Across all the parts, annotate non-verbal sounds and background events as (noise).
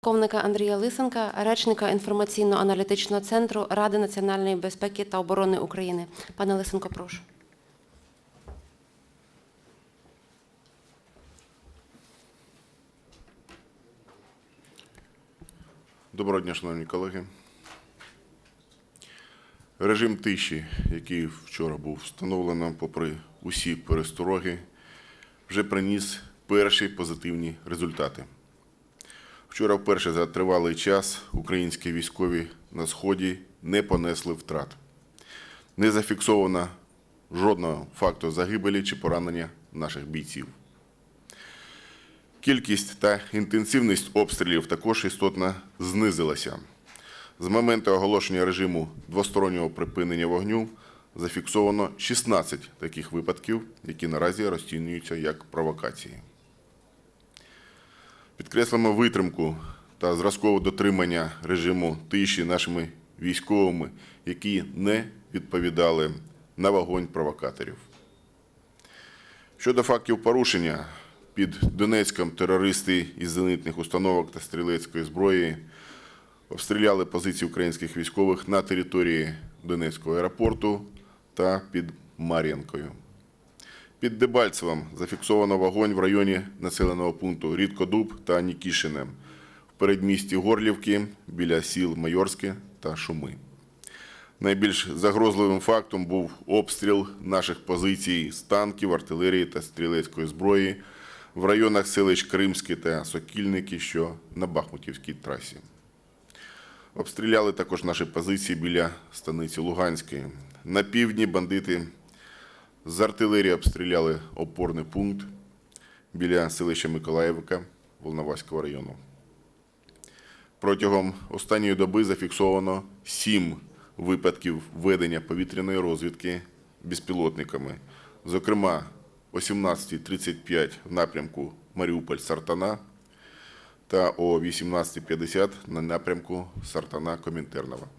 Полковника Андрія Лисенка, речника інформаційно-аналітичного центру Ради національної безпеки та оборони України. Пане Лисенко, прошу. Доброго дня, шановні колеги. Режим тиші, який вчора був встановлено, попри усі перестороги, вже приніс перші позитивні результати. Вчора вперше за тривалий час українські військові на Сході не понесли втрат. Не зафіксовано жодного факту загибелі чи поранення наших бійців. Кількість та інтенсивність обстрілів також істотно знизилася. З моменту оголошення режиму двостороннього припинення вогню зафіксовано 16 таких випадків, які наразі розцінюються як провокації. Підкреслимо витримку та зразкове дотримання режиму тиші нашими військовими, які не відповідали на вогонь провокаторів. Щодо фактів порушення, під Донецьком терористи із зенитних установок та стрілецької зброї обстріляли позиції українських військових на території Донецького аеропорту та під Мар'янкою. Під Дебальцевом зафіксовано вогонь в районі населеного пункту Рідкодуб та Нікішине в передмісті Горлівки біля сіл Майорське та Шуми. Найбільш загрозливим фактом був обстріл наших позицій з танків, артилерії та стрілецької зброї в районах селищ Кримське та Сокільники, що на Бахмутівській трасі. Обстріляли також наші позиції біля станиці Луганської. На півдні бандити з артилерії обстріляли опорний пункт біля селища Миколаївка Волноваського району. Протягом останньої доби зафіксовано сім випадків ведення повітряної розвідки безпілотниками. Зокрема, о 17.35 в напрямку Маріуполь-Сартана та о 18.50 на напрямку Сартана-Комінтернова.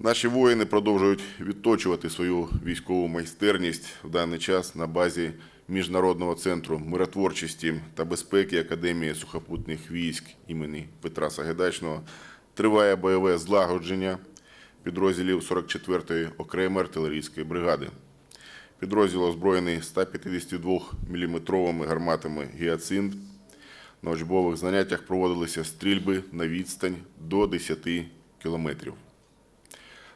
Наші воїни продовжують відточувати свою військову майстерність в даний час на базі Міжнародного центру миротворчості та безпеки Академії сухопутних військ імені Петра Сагайдачного. Триває бойове злагодження підрозділів 44-ї окремої артилерійської бригади. Підрозділ озброєний 152 мм гарматами «Гіацинт». На учбових заняттях проводилися стрільби на відстань до 10 кілометрів.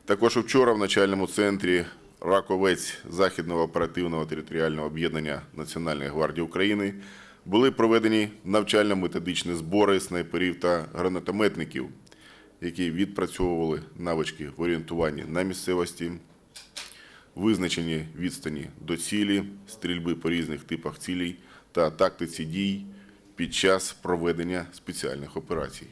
Також вчора в начальному центрі Раковець Західного оперативного територіального об'єднання Національної гвардії України були проведені навчально-методичні збори снайперів та гранатометників, які відпрацьовували навички в орієнтуванні на місцевості, визначені відстані до цілі, стрільби по різних типах цілей та тактиці дій під час проведення спеціальних операцій.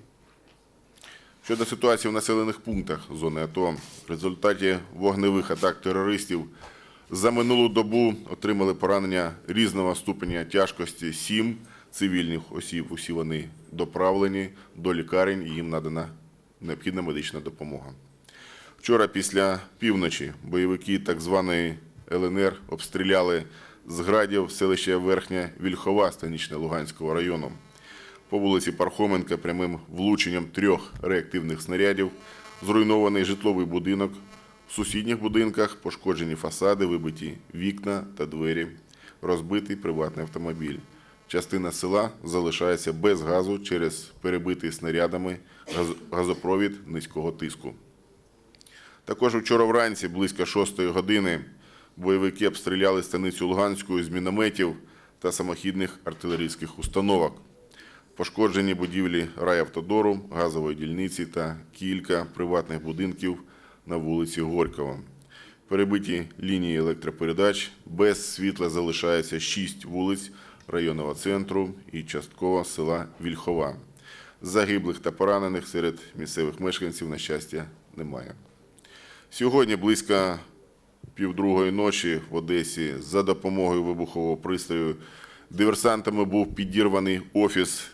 Щодо ситуації в населених пунктах зони АТО, в результаті вогневих атак терористів за минулу добу отримали поранення різного ступеня тяжкості сім цивільних осіб. Усі вони доправлені до лікарень, і їм надана необхідна медична допомога. Вчора після півночі бойовики так званої ЛНР обстріляли з градів селище Верхня Вільхова Станічне Луганського району. По вулиці Пархоменка прямим влученням трьох реактивних снарядів зруйнований житловий будинок. В сусідніх будинках пошкоджені фасади, вибиті вікна та двері, розбитий приватний автомобіль. Частина села залишається без газу через перебитий снарядами газопровід низького тиску. Також вчора вранці, близько 6 години, бойовики обстріляли станицю Луганську з мінометів та самохідних артилерійських установок. Пошкоджені будівлі райавтодору, газової дільниці та кілька приватних будинків на вулиці Горького. Перебиті лінії електропередач, без світла залишається 6 вулиць районного центру і частково села Вільхова. Загиблих та поранених серед місцевих мешканців, на щастя, немає. Сьогодні близько півдругої ночі в Одесі за допомогою вибухового пристрою диверсантами був підірваний офіс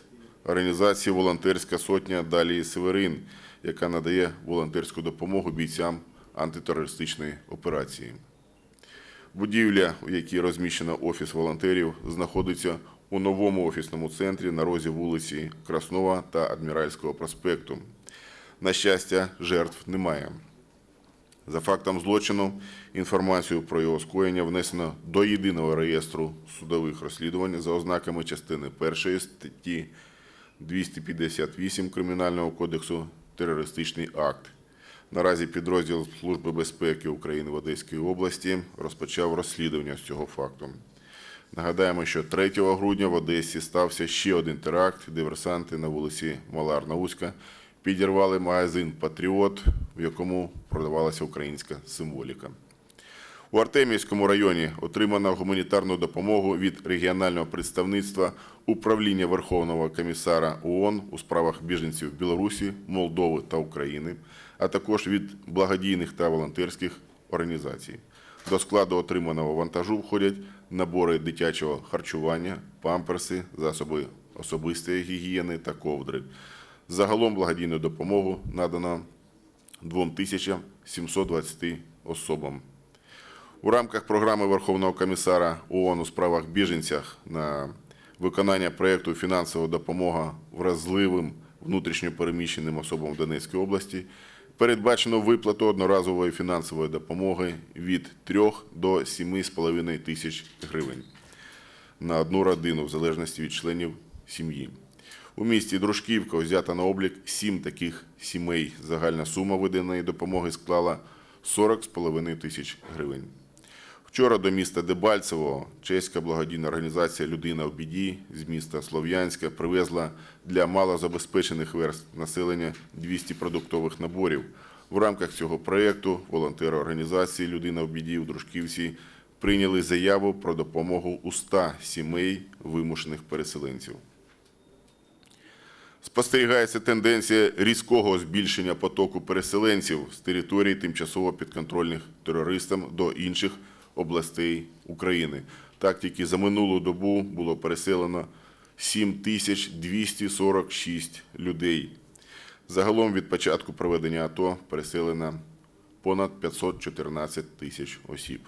організації Волонтерська сотня Далії Северин, яка надає волонтерську допомогу бійцям антитерористичної операції. Будівля, у якій розміщено офіс волонтерів, знаходиться у новому офісному центрі на розі вулиці Краснова та Адміральського проспекту. На щастя, жертв немає. За фактом злочину інформацію про його скоєння внесено до єдиного реєстру судових розслідувань за ознаками частини 1 статті 258 Кримінального кодексу терористичний акт. Наразі підрозділ Служби безпеки України в Одеській області розпочав розслідування з цього факту. Нагадаємо, що 3 грудня в Одесі стався ще один теракт. Диверсанти на вулиці Маларна-Узька підірвали магазин Патріот, в якому продавалася українська символіка. У Артемівському районі отримано гуманітарну допомогу від регіонального представництва Управління Верховного комісара ООН у справах біженців Білорусі, Молдови та України, а також від благодійних та волонтерських організацій. До складу отриманого вантажу входять набори дитячого харчування, памперси, засоби особистої гігієни та ковдри. Загалом благодійну допомогу надано 2720 особам. У рамках програми Верховного комісара ООН у справах біженцях на виконання проєкту фінансова допомога вразливим внутрішньопереміщеним особам в Донецькій області передбачено виплату одноразової фінансової допомоги від 3 до 7,5 тисяч гривень на одну родину, в залежності від членів сім'ї. У місті Дружківка взято на облік сім таких сімей. Загальна сума виданої допомоги склала 40,5 тисяч гривень. Вчора до міста Дебальцево чеська благодійна організація Людина в біді з міста Слов'янська привезла для малозабезпечених верств населення 200 продуктових наборів. В рамках цього проєкту волонтери організації Людина в біді в Дружківці прийняли заяву про допомогу у 100 сімей вимушених переселенців. Спостерігається тенденція різкого збільшення потоку переселенців з територій тимчасово підконтрольних терористам до інших областей України. Так, тільки за минулу добу було переселено 7246 людей. Загалом від початку проведення АТО переселено понад 514 тисяч осіб.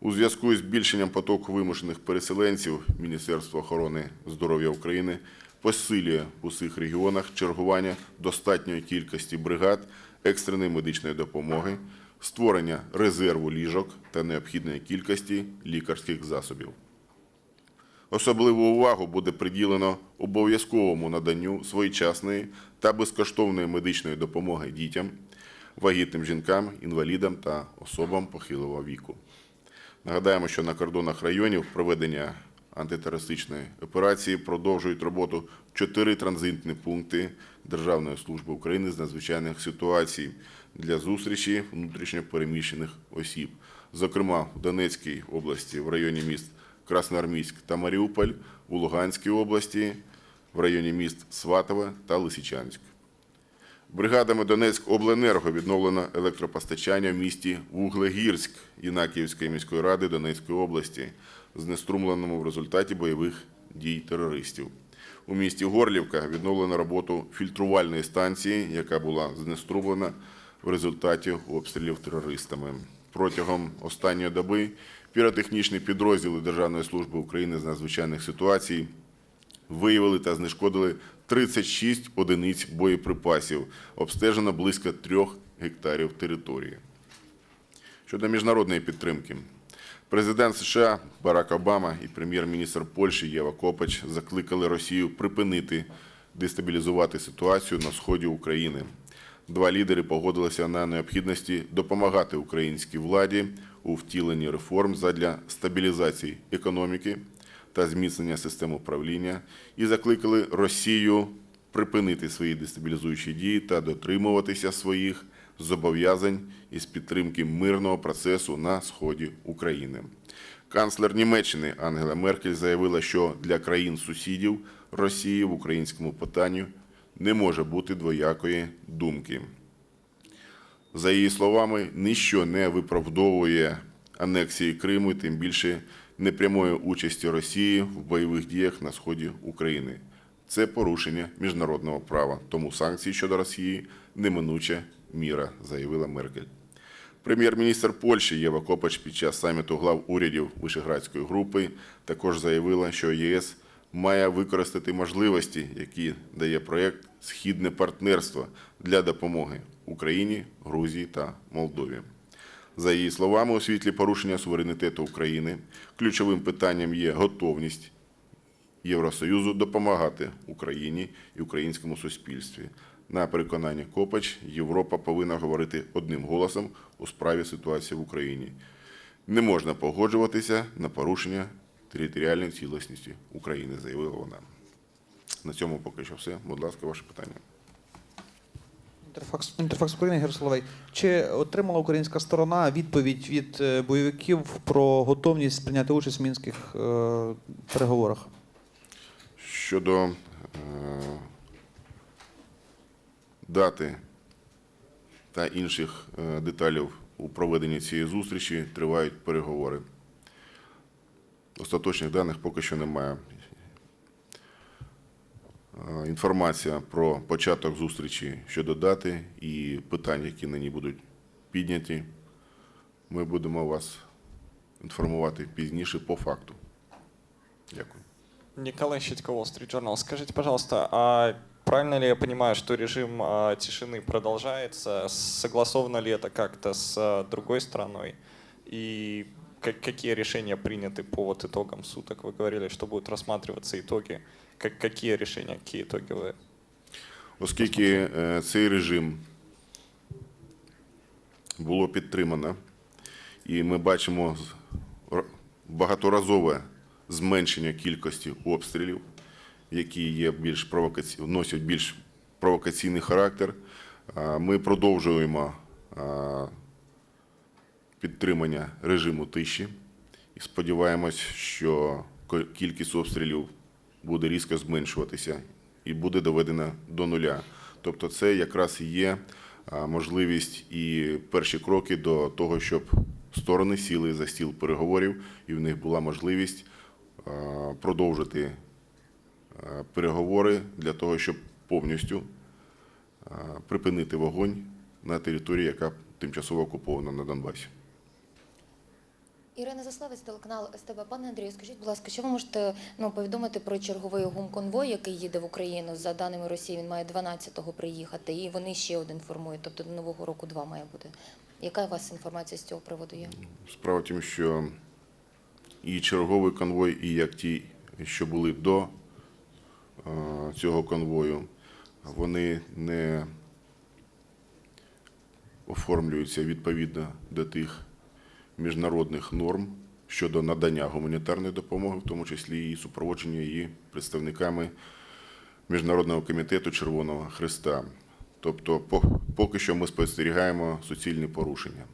У зв'язку із збільшенням потоку вимушених переселенців Міністерство охорони здоров'я України посилює в усіх регіонах чергування достатньої кількості бригад екстреної медичної допомоги, створення резерву ліжок та необхідної кількості лікарських засобів. Особливу увагу буде приділено обов'язковому наданню своєчасної та безкоштовної медичної допомоги дітям, вагітним жінкам, інвалідам та особам похилого віку. Нагадаємо, що на кордонах районів проведення антитерористичної операції продовжують роботу чотири транзитні пункти Державної служби України з надзвичайних ситуацій для зустрічі внутрішньо переміщених осіб. Зокрема, в Донецькій області в районі міст Красноармійськ та Маріуполь, у Луганській області в районі міст Сватове та Лисичанськ. Бригадами Донецькобленерго відновлено електропостачання в місті Вуглегірськ Єнакіївської міської ради Донецької області, знеструмленому в результаті бойових дій терористів. У місті Горлівка відновлено роботу фільтрувальної станції, яка була знеструмлена в результаті обстрілів терористами. Протягом останньої доби піротехнічні підрозділи Державної служби України з надзвичайних ситуацій виявили та знешкодили 36 одиниць боєприпасів, обстежено близько 3 гектарів території. Щодо міжнародної підтримки. Президент США Барак Обама і прем'єр-міністр Польщі Єва Копач закликали Росію припинити дестабілізувати ситуацію на сході України. Два лідери погодилися на необхідності допомагати українській владі у втіленні реформ задля стабілізації економіки та зміцнення систем управління і закликали Росію припинити свої дестабілізуючі дії та дотримуватися своїх зобов'язань із підтримки мирного процесу на сході України. Канцлер Німеччини Ангела Меркель заявила, що для країн-сусідів Росії в українському питанні не може бути двоякої думки. За її словами, ніщо не виправдовує анексії Криму, тим більше непрямої участі Росії в бойових діях на сході України. Це порушення міжнародного права, тому санкції щодо Росії неминуча міра, заявила Меркель. Прем'єр-міністр Польщі Єва Копач під час саміту глав урядів Вишеградської групи також заявила, що ЄС має використати можливості, які дає проєкт Східне партнерство для допомоги Україні, Грузії та Молдові. За її словами, у світлі порушення суверенітету України ключовим питанням є готовність Євросоюзу допомагати Україні і українському суспільстві. На переконання Копач, Європа повинна говорити одним голосом у справі ситуації в Україні. Не можна погоджуватися на порушення територіальної цілісності України, заявила вона. На цьому поки що все. Будь ласка, ваше питання. Інтерфакс, Інтерфакс України, Ігор Соловей. Чи отримала українська сторона відповідь від е, бойовиків про готовність прийняти участь в мінських е, переговорах? Щодо е, дати та інших е, деталей у проведенні цієї зустрічі тривають переговори. Остаточних даних поки що немає. Е, Інформація про початок зустрічі щодо дати і питань, які на ній будуть підняті, ми будемо вас інформувати пізніше по факту. Дякую. Николай Щитько, Wall Street Journal. Скажите, пожалуйста, а правильно ли я понимаю, что режим а, тишины продолжается? Согласовано ли это как-то с а, другой страной? И как- какие решения приняты по вот итогам суток? Вы говорили, что будут рассматриваться итоги. Как, какие решения, какие итоги вы Оскільки е, цей режим було підтримано, і ми бачимо з- р- багаторазове зменшення кількості обстрілів, які є більш провокаці... носять більш провокаційний характер, а, ми продовжуємо а, підтримання режиму тиші і сподіваємось, що кількість обстрілів буде різко зменшуватися і буде доведена до нуля. Тобто це якраз і є можливість і перші кроки до того, щоб сторони сіли за стіл переговорів, і в них була можливість продовжити переговори для того, щоб повністю припинити вогонь на території, яка тимчасово окупована на Донбасі. Ірина Заславець, телеканал СТБ. Пане Андрію, скажіть, будь ласка, що ви можете ну, повідомити про черговий гумконвой, який їде в Україну? За даними Росії, він має 12-го приїхати, і вони ще один формують, тобто до Нового року два має бути. Яка у вас інформація з цього приводу є? Справа в тім, що і черговий конвой, і як ті, що були до е, цього конвою, вони не оформлюються відповідно до тих міжнародних норм щодо надання гуманітарної допомоги, в тому числі і супроводження її представниками Міжнародного комітету Червоного Христа. Тобто, поки що ми спостерігаємо суцільні порушення.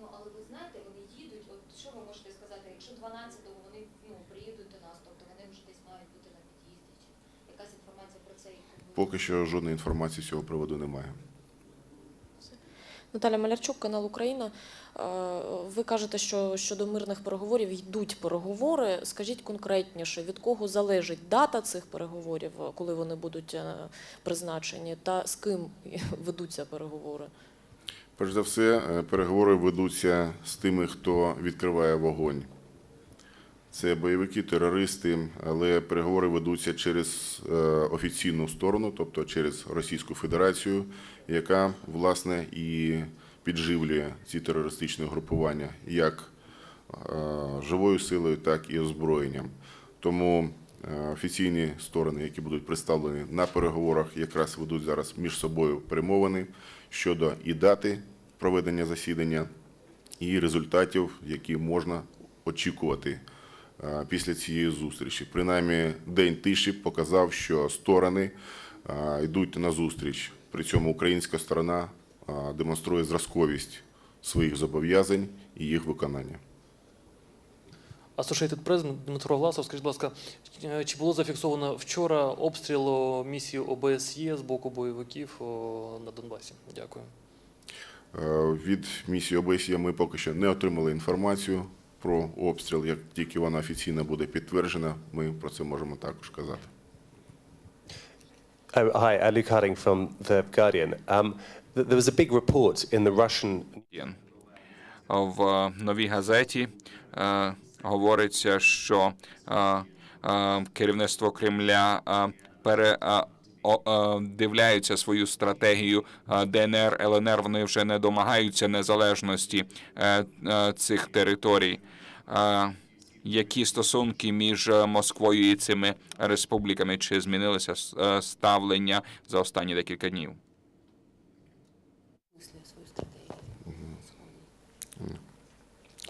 Ну, але ви знаєте, вони їдуть. От що ви можете сказати? Якщо 12-го вони ну, приїдуть до нас, тобто вони вже десь мають бути на під'їзді? Якась інформація про конвой? Поки що жодної інформації з цього приводу немає. Наталя Малярчук, канал Україна. Е, Ви кажете, що щодо мирних переговорів йдуть переговори. Скажіть конкретніше, від кого залежить дата цих переговорів, коли вони будуть е, призначені, та з ким (laughs) ведуться переговори? Перш за все, е, переговори ведуться з тими, хто відкриває вогонь. Це бойовики, терористи, але переговори ведуться через офіційну сторону, тобто через Російську Федерацію, яка власне і підживлює ці терористичні групування як е, живою силою, так і озброєнням. Тому е, офіційні сторони, які будуть представлені на переговорах, якраз ведуть зараз між собою перемовини щодо і дати проведення засідання, і результатів, які можна очікувати е, після цієї зустрічі. Принаймні, день тиші показав, що сторони йдуть на зустріч. При цьому українська сторона демонструє зразковість своїх зобов'язань і їх виконання. Associated Press, Дмитро Гласов, скажіть, будь ласка, е, чи було зафіксовано вчора обстріл місії ОБСЄ з боку бойовиків на Донбасі? Дякую. Е, Від місії ОБСЄ ми поки що не отримали інформацію про обстріл. Як тільки вона офіційно буде підтверджена, ми про це можемо також казати. Oh, hi, Luke Harding from The Guardian. Um, there was a big report in the Russian в новій газеті е, говориться, що е, е, керівництво Кремля е, пере. е, о- е, дивляються свою стратегію е, ДНР, ЛНР, вони вже не домагаються незалежності е, е, цих територій. Е, Які стосунки між е, Москвою і цими республіками? Чи змінилося е, ставлення за останні декілька днів?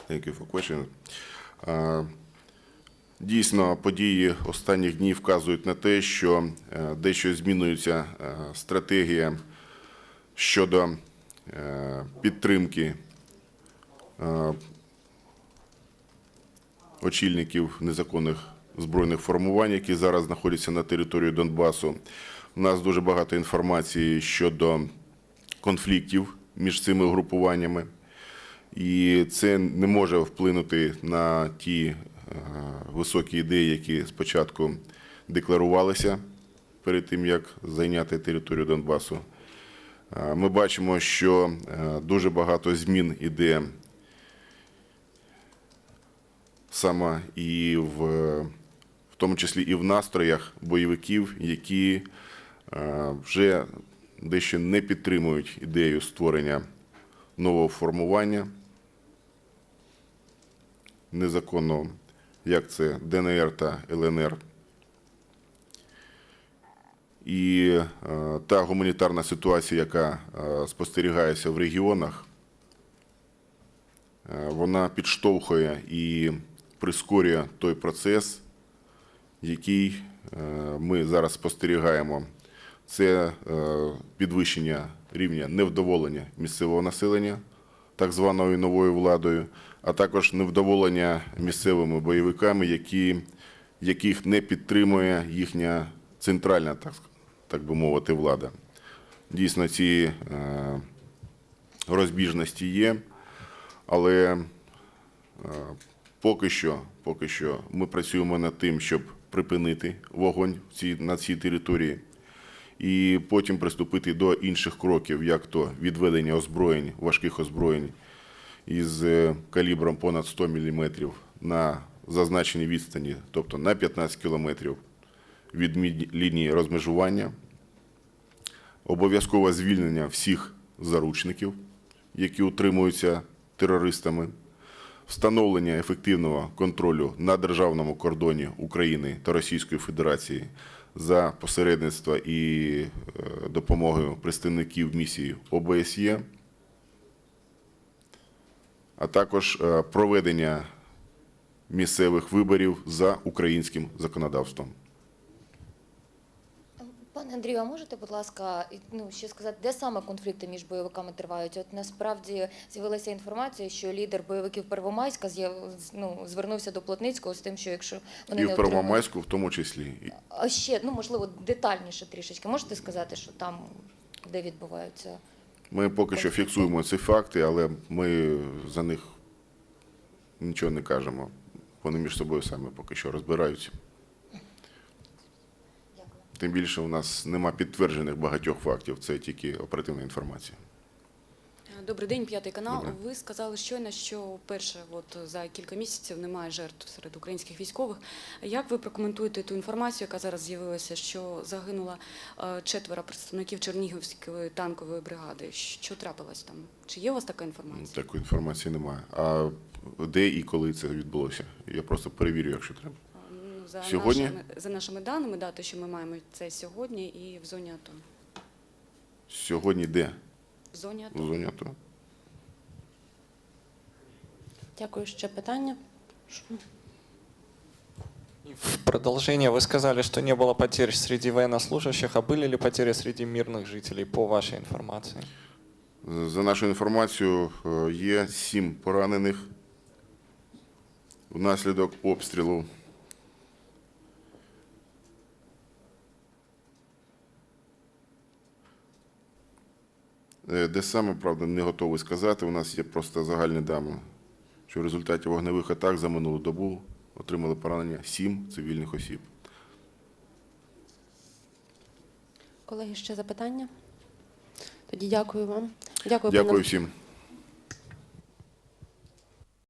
Thank you for question. Дійсно, події останніх днів вказують на те, що е, дещо змінюється е, стратегія щодо е, підтримки очільників незаконних збройних формувань, які зараз знаходяться на території Донбасу. У нас дуже багато інформації щодо конфліктів між цими угрупуваннями. І це не може вплинути на ті е, високі ідеї, які спочатку декларувалися перед тим, як зайняти територію Донбасу. Е, Ми бачимо, що е, дуже багато змін іде саме і в, в тому числі і в настроях бойовиків, які вже дещо не підтримують ідею створення нового формування незаконного, як це ДНР та ЛНР. І е, та гуманітарна ситуація, яка е, спостерігається в регіонах, е, вона підштовхує і прискорює той процес, який ми зараз спостерігаємо. Це підвищення рівня невдоволення місцевого населення так званою новою владою, а також невдоволення місцевими бойовиками, які, яких не підтримує їхня центральна, так, так би мовити, влада. Дійсно, ці е, розбіжності є, але е, поки що, поки що ми працюємо над тим, щоб припинити вогонь на цій території і потім приступити до інших кроків, як то відведення озброєнь, важких озброєнь із е, калібром понад 100 мм на зазначеній відстані, тобто на 15 кілометрів від лінії розмежування, обов'язкове звільнення всіх заручників, які утримуються терористами, встановлення ефективного контролю на державному кордоні України та Російської Федерації за посередництва і е, допомогою представників місії ОБСЄ, а також е, проведення місцевих виборів за українським законодавством. Пане Андрію, а можете, будь ласка, ну, ще сказати, де саме конфлікти між бойовиками тривають? От насправді з'явилася інформація, що лідер бойовиків Первомайська з'яв- ну, звернувся до Плотницького з тим, що якщо вони І не в. Первомайську в тому числі. А ще, ну можливо, детальніше трішечки. Можете сказати, що там, де відбуваються? Ми поки що фіксуємо ці факти, але ми за них нічого не кажемо. Вони між собою самі поки що розбираються. Тим більше у нас нема підтверджених багатьох фактів, це тільки оперативна інформація. Добрий день, п'ятий канал. Добре. Ви сказали щойно, що вперше от за кілька місяців немає жертв серед українських військових. Як ви прокоментуєте ту інформацію, яка зараз з'явилася, що загинуло е, четверо представників Чернігівської танкової бригади? Що трапилось там? Чи є у вас така інформація? Такої інформації немає. А де і коли це відбулося? Я просто перевірю, якщо треба Ну, за Сьогодні? нашими за нашими даними, дати, що ми маємо це сьогодні і в зоні АТО. Сьогодні де? В зоні В АТО. зоні АТО. Дякую. Ще питання? И в продолжение вы сказали, что не было потерь среди военнослужащих, а были ли потери среди мирных жителей, по вашей информации? За нашою інформацією, е, є сім поранених внаслідок обстрілу. Де саме, правда, не готовий сказати. У нас є просто загальні дані, що в результаті вогневих атак за минулу добу отримали поранення сім цивільних осіб. Колеги, ще запитання? Тоді дякую вам. Дякую, Дякую пане всім.